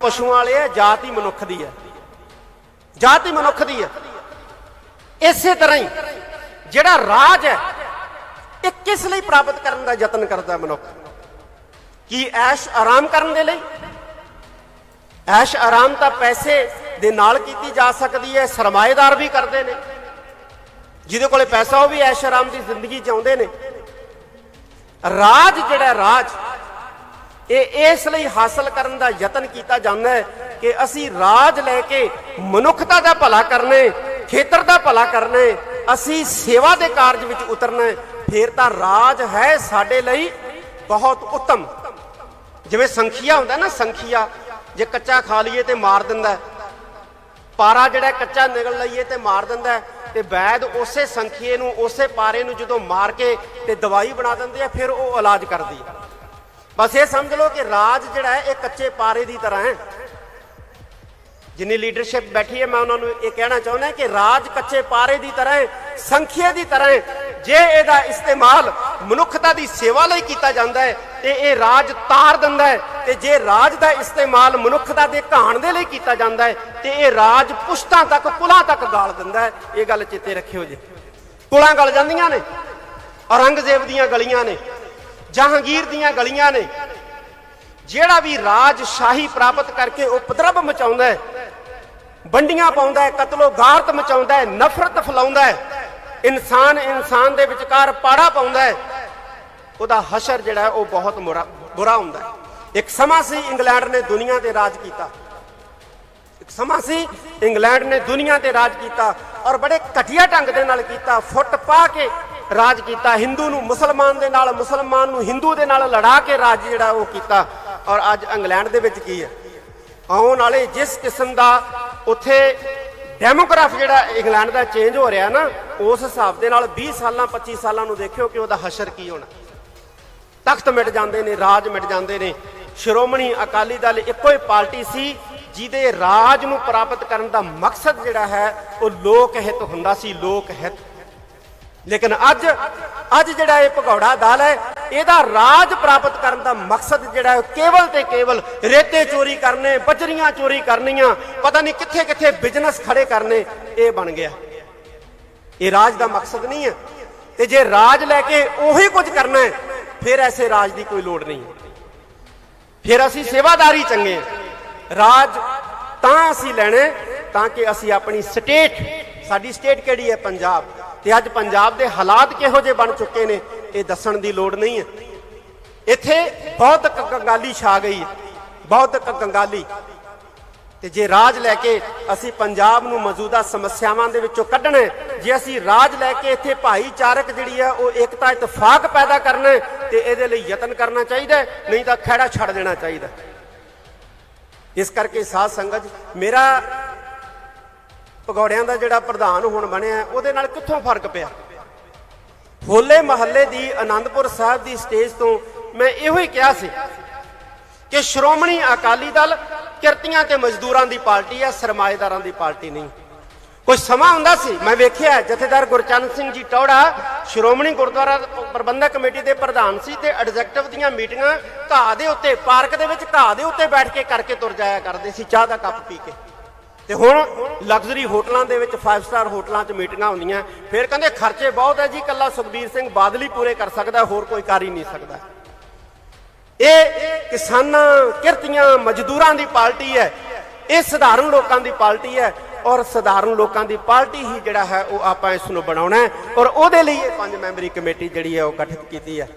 ਪਸ਼ੂਆਂ ਵਾਲੇ ਆ, ਜਾਤ ਹੀ ਮਨੁੱਖ ਦੀ ਹੈ ਜਾਤ ਹੀ ਮਨੁੱਖ ਦੀ ਹੈ ਇਸੇ ਤਰ੍ਹਾਂ ਹੀ ਜਿਹੜਾ ਰਾਜ ਹੈ, ਇਹ ਕਿਸ ਲਈ ਪ੍ਰਾਪਤ ਕਰਨ ਦਾ ਯਤਨ ਕਰਦਾ ਮਨੁੱਖ? ਕੀ ਐਸ਼ ਆਰਾਮ ਕਰਨ ਦੇ ਲਈ? ਐਸ਼ ਆਰਾਮ ਤਾਂ ਪੈਸੇ ਦੇ ਨਾਲ ਕੀਤੀ ਜਾ ਸਕਦੀ ਹੈ, ਸਰਮਾਏਦਾਰ ਵੀ ਕਰਦੇ ਨੇ। ਜਿਹਦੇ ਕੋਲੇ ਪੈਸਾ, ਉਹ ਵੀ ਐਸ਼ ਆਰਾਮ ਦੀ ਜ਼ਿੰਦਗੀ ਜਿਉਂਦੇ ਨੇ। ਰਾਜ ਜਿਹੜਾ ਰਾਜ ਇਹ ਇਸ ਲਈ ਹਾਸਲ ਕਰਨ ਦਾ ਯਤਨ ਕੀਤਾ ਜਾਂਦਾ ਹੈ ਕਿ ਅਸੀਂ ਰਾਜ ਲੈ ਕੇ ਮਨੁੱਖਤਾ ਦਾ ਭਲਾ ਕਰਨਾ ਖੇਤਰ ਦਾ ਭਲਾ ਕਰਨਾ ਅਸੀਂ ਸੇਵਾ ਦੇ ਕਾਰਜ ਵਿੱਚ ਉਤਰਨਾ ਫੇਰ ਤਾਂ ਰਾਜ ਹੈ ਸਾਡੇ ਲਈ ਬਹੁਤ ਉੱਤਮ। ਜਿਵੇਂ ਸੰਖੀਆ ਹੁੰਦਾ ਨਾ ਸੰਖੀਆ ਜੇ ਕੱਚਾ ਖਾ ਲਈਏ ਤੇ ਮਾਰ ਦਿੰਦਾ ਪਾਰਾ ਜਿਹੜਾ ਕੱਚਾ ਨਿਗਲ ਲਈਏ ਤੇ ਮਾਰ ਦਿੰਦਾ ਹੈ, ਤੇ ਵੈਦ ਉਸੇ ਸੰਖੀਏ ਨੂੰ ਉਸੇ ਪਾਰੇ ਨੂੰ ਜਦੋਂ ਮਾਰ ਕੇ ਤੇ ਦਵਾਈ ਬਣਾ ਦਿੰਦੇ ਆ ਫਿਰ ਉਹ ਇਲਾਜ ਕਰਦੀ ਹੈ ਬਸ ਇਹ ਸਮਝ ਲਓ ਕਿ ਰਾਜ ਜਿਹੜਾ ਹੈ, ਇਹ ਕੱਚੇ ਪਾਰੇ ਦੀ ਤਰ੍ਹਾਂ ਹੈ। ਜਿੰਨੀ ਲੀਡਰਸ਼ਿਪ ਬੈਠੀ ਹੈ, ਮੈਂ ਉਹਨਾਂ ਨੂੰ ਇਹ ਕਹਿਣਾ ਚਾਹੁੰਦਾ ਕਿ ਰਾਜ ਕੱਚੇ ਪਾਰੇ ਦੀ ਤਰ੍ਹਾਂ ਹੈ ਸੰਖੀਏ ਦੀ ਤਰ੍ਹਾਂ ਹੈ। ਜੇ ਇਹਦਾ ਇਸਤੇਮਾਲ ਮਨੁੱਖਤਾ ਦੀ ਸੇਵਾ ਲਈ ਕੀਤਾ ਜਾਂਦਾ ਹੈ, ਤੇ ਇਹ ਰਾਜ ਤਾਰ ਦਿੰਦਾ ਹੈ। ਤੇ ਜੇ ਰਾਜ ਦਾ ਇਸਤੇਮਾਲ ਮਨੁੱਖਤਾ ਦੇ ਕਹਾਣ ਦੇ ਲਈ ਕੀਤਾ ਜਾਂਦਾ ਹੈ, ਤੇ ਇਹ ਰਾਜ ਪੁਸ਼ਤਾਂ ਤੱਕ ਕੁਲਾਂ ਤੱਕ ਗਾਲ ਦਿੰਦਾ ਹੈ। ਇਹ ਗੱਲ ਚੇਤੇ ਰੱਖਿਓ ਜੀ। ਕੁਲਾਂ ਗਲ ਜਾਂਦੀਆਂ ਨੇ, ਔਰੰਗਜ਼ੇਬ ਦੀਆਂ ਗਲੀਆਂ ਨੇ ਜਹਾਂਗੀਰ ਦੀਆਂ ਗਲੀਆਂ ਨੇ। ਜਿਹੜਾ ਵੀ ਰਾਜ ਸ਼ਾਹੀ ਪ੍ਰਾਪਤ ਕਰਕੇ ਉਪਦਰਵ ਮਚਾਉਂਦਾ ਹੈ, ਵੰਡੀਆਂ ਪਾਉਂਦਾ ਹੈ ਕਤਲੋ ਗਾਰਤ ਮਚਾਉਂਦਾ ਹੈ, ਨਫ਼ਰਤ ਫਲਾਉਂਦਾ ਹੈ, ਇਨਸਾਨ ਇਨਸਾਨ ਦੇ ਵਿਚਕਾਰ ਪਾੜਾ ਪਾਉਂਦਾ ਹੈ, ਉਹਦਾ ਹਸ਼ਰ ਜਿਹੜਾ ਉਹ ਬਹੁਤ ਮੁਰਾ- ਬੁਰਾ ਹੁੰਦਾ ਹੈ। ਇੱਕ ਸਮਾਂ ਸੀ ਇੰਗਲੈਂਡ ਨੇ ਦੁਨੀਆ ਤੇ ਰਾਜ ਕੀਤਾ। ਇੱਕ ਸਮਾਂ ਸੀ ਇੰਗਲੈਂਡ ਨੇ ਦੁਨੀਆ ਤੇ ਰਾਜ ਕੀਤਾ ਔਰ ਬੜੇ ਘਟੀਆ ਢੰਗ ਦੇ ਨਾਲ ਕੀਤਾ, ਫੁੱਟ ਪਾ ਕੇ ਰਾਜ ਕੀਤਾ, ਹਿੰਦੂ ਨੂੰ ਮੁਸਲਮਾਨ ਦੇ ਨਾਲ, ਮੁਸਲਮਾਨ ਨੂੰ ਹਿੰਦੂ ਦੇ ਨਾਲ ਲੜਾ ਕੇ ਰਾਜ ਜਿਹੜਾ ਉਹ ਕੀਤਾ। ਔਰ ਅੱਜ ਇੰਗਲੈਂਡ ਦੇ ਵਿੱਚ ਕੀ ਹੈ? ਆਉਣ ਵਾਲੇ ਜਿਸ ਕਿਸਮ ਦਾ ਉੱਥੇ ਡੈਮੋਗ੍ਰਾਫ ਜਿਹੜਾ ਇੰਗਲੈਂਡ ਦਾ ਚੇਂਜ ਹੋ ਰਿਹਾ ਨਾ, ਉਸ ਹਿਸਾਬ ਦੇ ਨਾਲ 20 ਸਾਲਾਂ 25 ਸਾਲਾਂ ਨੂੰ ਦੇਖਿਓ ਕਿ ਉਹਦਾ ਹਸ਼ਰ ਕੀ ਹੋਣਾ। ਤਖਤ ਮਿਟ ਜਾਂਦੇ ਨੇ, ਰਾਜ ਮਿਟ ਜਾਂਦੇ ਨੇ। ਸ਼੍ਰੋਮਣੀ ਅਕਾਲੀ ਦਲ ਇੱਕੋ ਹੀ ਪਾਰਟੀ ਸੀ, ਜਿਹਦੇ ਰਾਜ ਨੂੰ ਪ੍ਰਾਪਤ ਕਰਨ ਦਾ ਮਕਸਦ ਜਿਹੜਾ ਹੈ, ਉਹ ਲੋਕ ਹਿੱਤ ਹੁੰਦਾ ਸੀ, ਲੋਕ ਹਿੱਤ। ਲੇਕਿਨ ਅੱਜ ਅੱਜ ਜਿਹੜਾ ਇਹ ਭਗੌੜਾ ਦਲ ਹੈ, ਇਹਦਾ ਰਾਜ ਪ੍ਰਾਪਤ ਕਰਨ ਦਾ ਮਕਸਦ ਜਿਹੜਾ ਹੈ ਕੇਵਲ ਤੇ ਕੇਵਲ ਰੇਤੇ ਚੋਰੀ ਕਰਨੇ, ਬਜਰੀਆਂ ਚੋਰੀ ਕਰਨੀਆਂ, ਪਤਾ ਨਹੀਂ ਕਿੱਥੇ ਕਿੱਥੇ ਬਿਜ਼ਨਸ ਖੜੇ ਕਰਨੇ, ਇਹ ਬਣ ਗਿਆ। ਇਹ ਰਾਜ ਦਾ ਮਕਸਦ ਨਹੀਂ ਹੈ। ਤੇ ਜੇ ਰਾਜ ਲੈ ਕੇ ਉਹੀ ਕੁਝ ਕਰਨਾ ਹੈ, ਫਿਰ ਐਸੇ ਰਾਜ ਦੀ ਕੋਈ ਲੋੜ ਨਹੀਂ। ਫਿਰ ਅਸੀਂ ਸੇਵਾਦਾਰੀ ਚੰਗੇ ਰਾਜ ਤਾਂ ਅਸੀਂ ਲੈਣਾ ਤਾਂ ਕਿ ਅਸੀਂ ਆਪਣੀ ਸਟੇਟ ਸਾਡੀ ਸਟੇਟ ਕਿਹੜੀ ਹੈ? ਪੰਜਾਬ। ਤੇ ਅੱਜ ਪੰਜਾਬ ਦੇ ਹਾਲਾਤ ਕਿਹੋ ਜਿਹੇ ਬਣ ਚੁੱਕੇ ਨੇ ਇਹ ਦੱਸਣ ਦੀ ਲੋੜ ਨਹੀਂ ਹੈ। ਇੱਥੇ ਬਹੁਤ ਕੰਗਾਲੀ ਛਾ ਗਈ ਹੈ ਬਹੁਤ ਕੰਗਾਲੀ ਤੇ ਜੇ ਰਾਜ ਲੈ ਕੇ ਅਸੀਂ ਪੰਜਾਬ ਨੂੰ ਮੌਜੂਦਾ ਸਮੱਸਿਆਵਾਂ ਦੇ ਵਿੱਚੋਂ ਕੱਢਣਾ ਜੇ ਅਸੀਂ ਰਾਜ ਲੈ ਕੇ ਇੱਥੇ ਭਾਈਚਾਰਕ ਜਿਹੜੀ ਹੈ ਉਹ ਏਕਤਾ ਇਤਫਾਕ ਪੈਦਾ ਕਰਨਾ ਹੈ, ਤੇ ਇਹਦੇ ਲਈ ਯਤਨ ਕਰਨਾ ਚਾਹੀਦਾ ਨਹੀਂ ਤਾਂ ਖਹਿੜਾ ਛੱਡ ਦੇਣਾ ਚਾਹੀਦਾ ਇਸ ਕਰਕੇ ਸਾਧ ਸੰਗਤ ਮੇਰਾ ਪਕੌੜਿਆਂ ਦਾ ਜਿਹੜਾ ਪ੍ਰਧਾਨ ਹੁਣ ਬਣਿਆ ਉਹਦੇ ਨਾਲ ਕਿੱਥੋਂ ਫ਼ਰਕ ਪਿਆ? ਹੋਲੇ ਮਹੱਲੇ ਦੀ ਆਨੰਦਪੁਰ ਸਾਹਿਬ ਦੀ ਸਟੇਜ ਤੋਂ ਮੈਂ ਇਹੋ ਹੀ ਕਿਹਾ ਸੀ ਕਿ ਸ਼੍ਰੋਮਣੀ ਅਕਾਲੀ ਦਲ ਕਿਰਤੀਆਂ ਤੇ ਮਜ਼ਦੂਰਾਂ ਦੀ ਪਾਰਟੀ ਹੈ ਸਰਮਾਏਦਾਰਾਂ ਦੀ ਪਾਰਟੀ ਨਹੀਂ। ਕੋਈ ਸਮਾਂ ਹੁੰਦਾ ਸੀ, ਮੈਂ ਵੇਖਿਆ, ਜਥੇਦਾਰ ਗੁਰਚਰਨ ਸਿੰਘ ਜੀ ਟੌੜਾ ਸ਼੍ਰੋਮਣੀ ਗੁਰਦੁਆਰਾ ਪ੍ਰਬੰਧਕ ਕਮੇਟੀ ਦੇ ਪ੍ਰਧਾਨ ਸੀ ਤੇ ਐਗਜ਼ੈਕਟਿਵ ਦੀਆਂ ਮੀਟਿੰਗਾਂ ਘਾਹ ਦੇ ਉੱਤੇ, ਪਾਰਕ ਦੇ ਵਿੱਚ ਘਾਹ ਦੇ ਉੱਤੇ ਬੈਠ ਕੇ ਕਰਕੇ ਤੁਰ ਜਾਇਆ ਕਰਦੇ ਸੀ, ਚਾਹ ਦਾ ਕੱਪ ਪੀ ਕੇ। ਤੇ ਹੁਣ ਲਗਜ਼ਰੀ ਹੋਟਲਾਂ ਦੇ ਵਿੱਚ 5 ਸਟਾਰ ਹੋਟਲਾਂ 'ਚ ਮੀਟਿੰਗਾਂ ਹੁੰਦੀਆਂ, ਫਿਰ ਕਹਿੰਦੇ ਖਰਚੇ ਬਹੁਤ ਹੈ ਜੀ ਕੱਲਾ ਸੁਖਬੀਰ ਸਿੰਘ ਬਾਦਲ ਹੀ ਪੂਰੇ ਕਰ ਸਕਦਾ, ਹੋਰ ਕੋਈ ਕਰ ਹੀ ਨਹੀਂ ਸਕਦਾ। ਇਹ ਕਿਸਾਨਾਂ, ਕਿਰਤੀਆਂ, ਮਜ਼ਦੂਰਾਂ ਦੀ ਪਾਰਟੀ ਹੈ। ਇਹ ਸਧਾਰਨ ਲੋਕਾਂ ਦੀ ਪਾਰਟੀ ਹੈ ਔਰ ਸਧਾਰਨ ਲੋਕਾਂ ਦੀ ਪਾਰਟੀ ਹੀ ਜਿਹੜਾ ਹੈ ਉਹ ਆਪਾਂ ਇਸ ਨੂੰ ਬਣਾਉਣਾ ਹੈ ਔਰ ਉਹਦੇ ਲਈ ਇਹ ਪੰਜ ਮੈਂਬਰੀ ਕਮੇਟੀ ਜਿਹੜੀ ਹੈ ਉਹ ਗਠਿਤ ਕੀਤੀ ਹੈ।